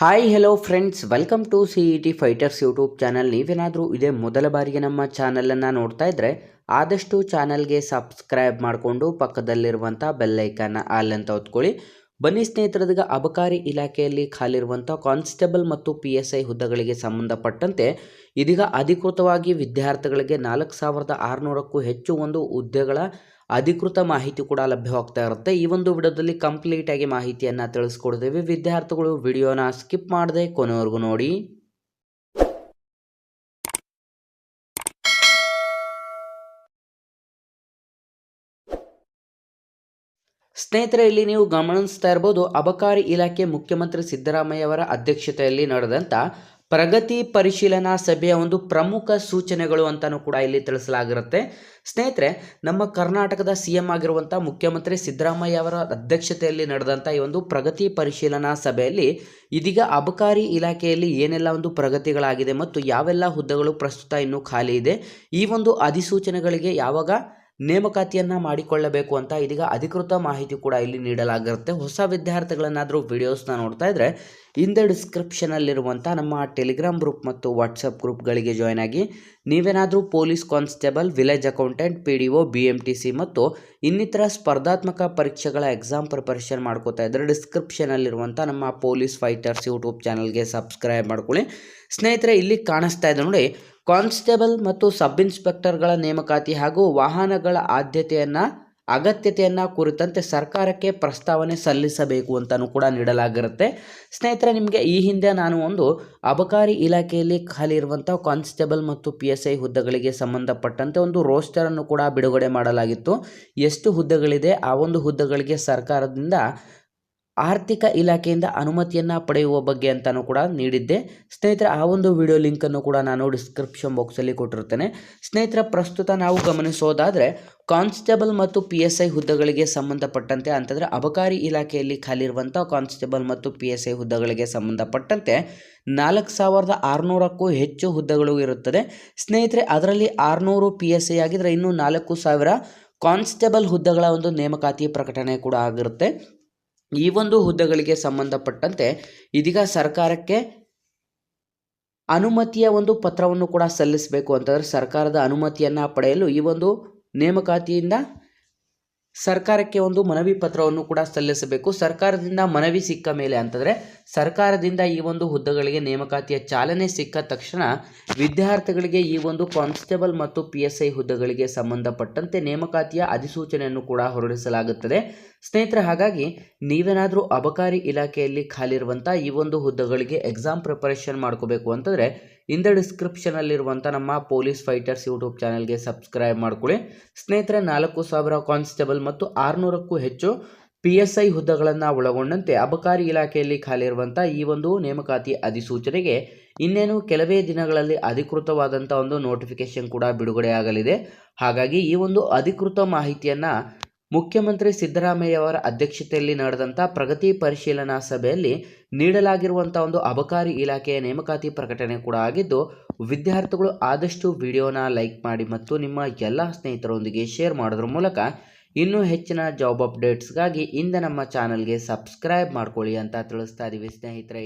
Hi hello friends welcome to C E T fighters YouTube channel ನೀವೇನಾದರೂ ಇದೇ ಮೊದಲ ಬಾರಿಗೆ ನಮ್ಮ ಚಾನಲನ್ನು ನೋಡ್ತಾ ಇದ್ದರೆ ಆದಷ್ಟು ಚಾನಲ್ಗೆ ಸಬ್ಸ್ಕ್ರೈಬ್ ಮಾಡಿಕೊಂಡು ಪಕ್ಕದಲ್ಲಿರುವಂಥ ಬೆಲ್ಲೈಕನ್ನ ಆಲ್ ಅಂತ ಹೊತ್ಕೊಳ್ಳಿ. ಬನ್ನಿ ಸ್ನೇಹಿತರದೀಗ ಅಬಕಾರಿ ಇಲಾಖೆಯಲ್ಲಿ ಖಾಲಿರುವಂಥ ಕಾನ್ಸ್ಟೇಬಲ್ ಮತ್ತು ಪಿ ಎಸ್ ಐ ಹುದ್ದೆಗಳಿಗೆ ಸಂಬಂಧಪಟ್ಟಂತೆ ಇದೀಗ ಅಧಿಕೃತವಾಗಿ ವಿದ್ಯಾರ್ಥಿಗಳಿಗೆ ನಾಲ್ಕು ಸಾವಿರದ ಆರುನೂರಕ್ಕೂ ಹೆಚ್ಚು ಒಂದು ಹುದ್ದೆಗಳ ಅಧಿಕೃತ ಮಾಹಿತಿ ಕೂಡ ಲಭ್ಯವಾಗ್ತಾ ಇರುತ್ತೆ. ಈ ಒಂದು ವಿಡಿಯೋದಲ್ಲಿ ಕಂಪ್ಲೀಟ್ ಆಗಿ ಮಾಹಿತಿಯನ್ನು ತಿಳಿಸ್ಕೊಡ್ತೇವೆ. ವಿದ್ಯಾರ್ಥಿಗಳು ವಿಡಿಯೋನ ಸ್ಕಿಪ್ ಮಾಡದೆ ಕೊನೆವರೆಗೂ ನೋಡಿ. ಸ್ನೇಹಿತರೆ ಇಲ್ಲಿ ನೀವು ಗಮನಿಸ್ತಾ ಇರ್ಬೋದು, ಅಬಕಾರಿ ಇಲಾಖೆ ಮುಖ್ಯಮಂತ್ರಿ ಸಿದ್ದರಾಮಯ್ಯ ಅವರ ಅಧ್ಯಕ್ಷತೆಯಲ್ಲಿ ನಡೆದಂಥ ಪ್ರಗತಿ ಪರಿಶೀಲನಾ ಸಭೆಯ ಒಂದು ಪ್ರಮುಖ ಸೂಚನೆಗಳು ಅಂತಲೂ ಕೂಡ ಇಲ್ಲಿ ತಿಳಿಸಲಾಗಿರುತ್ತೆ. ಸ್ನೇಹಿತರೆ, ನಮ್ಮ ಕರ್ನಾಟಕದ ಸಿ ಎಂ ಆಗಿರುವಂಥ ಮುಖ್ಯಮಂತ್ರಿ ಸಿದ್ದರಾಮಯ್ಯ ಅವರ ಅಧ್ಯಕ್ಷತೆಯಲ್ಲಿ ನಡೆದಂಥ ಈ ಒಂದು ಪ್ರಗತಿ ಪರಿಶೀಲನಾ ಸಭೆಯಲ್ಲಿ ಇದೀಗ ಅಬಕಾರಿ ಇಲಾಖೆಯಲ್ಲಿ ಏನೆಲ್ಲ ಒಂದು ಪ್ರಗತಿಗಳಾಗಿದೆ ಮತ್ತು ಯಾವೆಲ್ಲ ಹುದ್ದೆಗಳು ಪ್ರಸ್ತುತ ಇನ್ನೂ ಖಾಲಿ ಇದೆ, ಈ ಒಂದು ಅಧಿಸೂಚನೆಗಳಿಗೆ ಯಾವಾಗ ನೇಮಕಾತಿಯನ್ನು ಮಾಡಿಕೊಳ್ಳಬೇಕು ಅಂತ ಇದೀಗ ಅಧಿಕೃತ ಮಾಹಿತಿ ಕೂಡ ಇಲ್ಲಿ ನೀಡಲಾಗಿರುತ್ತೆ. ಹೊಸ ವಿದ್ಯಾರ್ಥಿಗಳನ್ನಾದರೂ ವಿಡಿಯೋಸ್ನ ನೋಡ್ತಾ ಇದ್ದರೆ ಹಿಂದೆ ಡಿಸ್ಕ್ರಿಪ್ಷನಲ್ಲಿರುವಂಥ ನಮ್ಮ ಟೆಲಿಗ್ರಾಮ್ ಗ್ರೂಪ್ ಮತ್ತು ವಾಟ್ಸಪ್ ಗ್ರೂಪ್ಗಳಿಗೆ ಜಾಯ್ನ್ ಆಗಿ ನೀವೇನಾದರೂ police constable, village accountant, P D O, B M T C ಮತ್ತು ಇನ್ನಿತರ ಸ್ಪರ್ಧಾತ್ಮಕ ಪರೀಕ್ಷೆಗಳ ಎಕ್ಸಾಮ್ ಪ್ರಿಪರೇಷನ್ ಮಾಡ್ಕೋತಾ ಇದ್ದರೆ ಡಿಸ್ಕ್ರಿಪ್ಷನಲ್ಲಿರುವಂಥ ನಮ್ಮ ಪೊಲೀಸ್ ಫೈಟರ್ಸ್ ಯೂಟ್ಯೂಬ್ ಚಾನಲ್ಗೆ ಸಬ್ಸ್ಕ್ರೈಬ್ ಮಾಡ್ಕೊಳ್ಳಿ. ಸ್ನೇಹಿತರೆ, ಇಲ್ಲಿ ಕಾಣಿಸ್ತಾ ಇದೆ ನೋಡಿ, ಕಾನ್ಸ್ಟೇಬಲ್ ಮತ್ತು ಸಬ್ ಇನ್ಸ್ಪೆಕ್ಟರ್ಗಳ ನೇಮಕಾತಿ ಹಾಗೂ ವಾಹನಗಳ ಆದ್ಯತೆಯನ್ನು ಅಗತ್ಯತೆಯನ್ನು ಕುರಿತಂತೆ ಸರ್ಕಾರಕ್ಕೆ ಪ್ರಸ್ತಾವನೆ ಸಲ್ಲಿಸಬೇಕು ಅಂತಲೂ ಕೂಡ ನೀಡಲಾಗಿರುತ್ತೆ. ಸ್ನೇಹಿತರೆ, ನಿಮಗೆ ಈ ಹಿಂದೆ ನಾನು ಒಂದು ಅಬಕಾರಿ ಇಲಾಖೆಯಲ್ಲಿ ಖಾಲಿ ಇರುವಂಥ ಕಾನ್ಸ್ಟೇಬಲ್ ಮತ್ತು ಪಿ ಎಸ್ ಐ ಹುದ್ದೆಗಳಿಗೆ ಸಂಬಂಧಪಟ್ಟಂತೆ ಒಂದು ರೋಸ್ಟರನ್ನು ಕೂಡ ಬಿಡುಗಡೆ ಮಾಡಲಾಗಿತ್ತು. ಎಷ್ಟು ಹುದ್ದೆಗಳಿದೆ? ಆ ಒಂದು ಹುದ್ದೆಗಳಿಗೆ ಸರ್ಕಾರದಿಂದ ಆರ್ಥಿಕ ಇಲಾಖೆಯಿಂದ ಅನುಮತಿಯನ್ನು ಪಡೆಯುವ ಬಗ್ಗೆ ಅಂತಲೂ ಕೂಡ ನೀಡಿದ್ದೆ. ಸ್ನೇಹಿತರೆ, ಆ ಒಂದು ವಿಡಿಯೋ ಲಿಂಕನ್ನು ಕೂಡ ನಾನು ಡಿಸ್ಕ್ರಿಪ್ಷನ್ ಬಾಕ್ಸಲ್ಲಿ ಕೊಟ್ಟಿರ್ತೇನೆ ಸ್ನೇಹಿತರ, ಪ್ರಸ್ತುತ ನಾವು ಗಮನಿಸೋದಾದರೆ ಕಾನ್ಸ್ಟೇಬಲ್ ಮತ್ತು ಪಿ ಎಸ್ ಐ ಹುದ್ದೆಗಳಿಗೆ ಸಂಬಂಧಪಟ್ಟಂತೆ, ಅಂತಂದರೆ ಅಬಕಾರಿ ಇಲಾಖೆಯಲ್ಲಿ ಖಾಲಿರುವಂಥ ಕಾನ್ಸ್ಟೇಬಲ್ ಮತ್ತು ಪಿ ಎಸ್ ಐ ಹುದ್ದೆಗಳಿಗೆ ಸಂಬಂಧಪಟ್ಟಂತೆ ನಾಲ್ಕು ಸಾವಿರದ ಆರುನೂರಕ್ಕೂ ಹೆಚ್ಚು ಹುದ್ದೆಗಳು ಇರುತ್ತದೆ. ಸ್ನೇಹಿತರೆ, ಅದರಲ್ಲಿ ಆರುನೂರು ಪಿ ಎಸ್ ಐ ಆಗಿದ್ದರೆ ಇನ್ನೂ ನಾಲ್ಕು ಸಾವಿರ ಕಾನ್ಸ್ಟೇಬಲ್ ಹುದ್ದೆಗಳ ಒಂದು ನೇಮಕಾತಿ ಪ್ರಕಟಣೆ ಕೂಡ ಆಗಿರುತ್ತೆ. ಈ ಒಂದು ಹುದ್ದೆಗಳಿಗೆ ಸಂಬಂಧಪಟ್ಟಂತೆ ಇದೀಗ ಸರ್ಕಾರಕ್ಕೆ ಅನುಮತಿಯ ಒಂದು ಪತ್ರವನ್ನು ಕೂಡ ಸಲ್ಲಿಸಬೇಕು ಅಂತಂದರೆ ಸರ್ಕಾರದ ಅನುಮತಿಯನ್ನು ಪಡೆಯಲು ಈ ಒಂದು ನೇಮಕಾತಿಯಿಂದ ಸರ್ಕಾರಕ್ಕೆ ಒಂದು ಮನವಿ ಪತ್ರವನ್ನು ಕೂಡ ಸಲ್ಲಿಸಬೇಕು. ಸರ್ಕಾರದಿಂದ ಮನವಿ ಸಿಕ್ಕ ಮೇಲೆ ಅಂತಂದರೆ, ಸರ್ಕಾರದಿಂದ ಈ ಒಂದು ಹುದ್ದೆಗಳಿಗೆ ನೇಮಕಾತಿಯ ಚಾಲನೆ ಸಿಕ್ಕ ತಕ್ಷಣ ವಿದ್ಯಾರ್ಥಿಗಳಿಗೆ ಈ ಒಂದು ಕಾನ್ಸ್ಟೇಬಲ್ ಮತ್ತು ಪಿ ಎಸ್ ಐ ಹುದ್ದೆಗಳಿಗೆ ಸಂಬಂಧಪಟ್ಟಂತೆ ನೇಮಕಾತಿಯ ಅಧಿಸೂಚನೆಯನ್ನು ಕೂಡ ಹೊರಡಿಸಲಾಗುತ್ತದೆ. ಸ್ನೇಹಿತರೆ, ಹಾಗಾಗಿ ನೀವೇನಾದರೂ ಅಬಕಾರಿ ಇಲಾಖೆಯಲ್ಲಿ ಖಾಲಿರುವಂಥ ಈ ಒಂದು ಹುದ್ದೆಗಳಿಗೆ ಎಕ್ಸಾಮ್ ಪ್ರಿಪರೇಷನ್ ಮಾಡ್ಕೋಬೇಕು ಅಂತಂದರೆ ಇಂದ ಡಿಸ್ಕ್ರಿಪ್ಷನಲ್ಲಿರುವಂಥ ನಮ್ಮ ಪೊಲೀಸ್ ಫೈಟರ್ಸ್ ಯೂಟ್ಯೂಬ್ ಚಾನಲ್ಗೆ ಸಬ್ಸ್ಕ್ರೈಬ್ ಮಾಡ್ಕೊಳ್ಳಿ. ಸ್ನೇಹಿತರೆ, ನಾಲ್ಕು ಸಾವಿರ ಕಾನ್ಸ್ಟೇಬಲ್ ಮತ್ತು ಆರುನೂರಕ್ಕೂ ಹೆಚ್ಚು ಪಿ ಎಸ್ ಐ ಹುದ್ದೆಗಳನ್ನು ಒಳಗೊಂಡಂತೆ ಅಬಕಾರಿ ಇಲಾಖೆಯಲ್ಲಿ ಖಾಲಿರುವಂಥ ಈ ಒಂದು ನೇಮಕಾತಿ ಅಧಿಸೂಚನೆಗೆ ಇನ್ನೇನು ಕೆಲವೇ ದಿನಗಳಲ್ಲಿ ಅಧಿಕೃತವಾದಂಥ ಒಂದು ನೋಟಿಫಿಕೇಶನ್ ಕೂಡ ಬಿಡುಗಡೆಯಾಗಲಿದೆ ಹಾಗಾಗಿ ಈ ಒಂದು ಅಧಿಕೃತ ಮಾಹಿತಿಯನ್ನು ಮುಖ್ಯಮಂತ್ರಿ ಸಿದ್ದರಾಮಯ್ಯವರ ಅಧ್ಯಕ್ಷತೆಯಲ್ಲಿ ನಡೆದಂಥ ಪ್ರಗತಿ ಪರಿಶೀಲನಾ ಸಭೆಯಲ್ಲಿ ನೀಡಲಾಗಿರುವಂಥ ಒಂದು ಅಬಕಾರಿ ಇಲಾಖೆಯ ನೇಮಕಾತಿ ಪ್ರಕಟಣೆ ಕೂಡ ಆಗಿದ್ದು, ವಿದ್ಯಾರ್ಥಿಗಳು ಆದಷ್ಟು ವಿಡಿಯೋನ ಲೈಕ್ ಮಾಡಿ ಮತ್ತು ನಿಮ್ಮ ಎಲ್ಲ ಸ್ನೇಹಿತರೊಂದಿಗೆ ಶೇರ್ ಮಾಡೋದ್ರ ಮೂಲಕ ಇನ್ನೂ ಹೆಚ್ಚಿನ ಜಾಬ್ ಅಪ್ಡೇಟ್ಸ್ಗಾಗಿ ಇಂದ ನಮ್ಮ ಚಾನಲ್ಗೆ ಸಬ್ಸ್ಕ್ರೈಬ್ ಮಾಡ್ಕೊಳ್ಳಿ ಅಂತ ತಿಳಿಸ್ತಾ ಇದ್ದೀವಿ ಸ್ನೇಹಿತರೆ.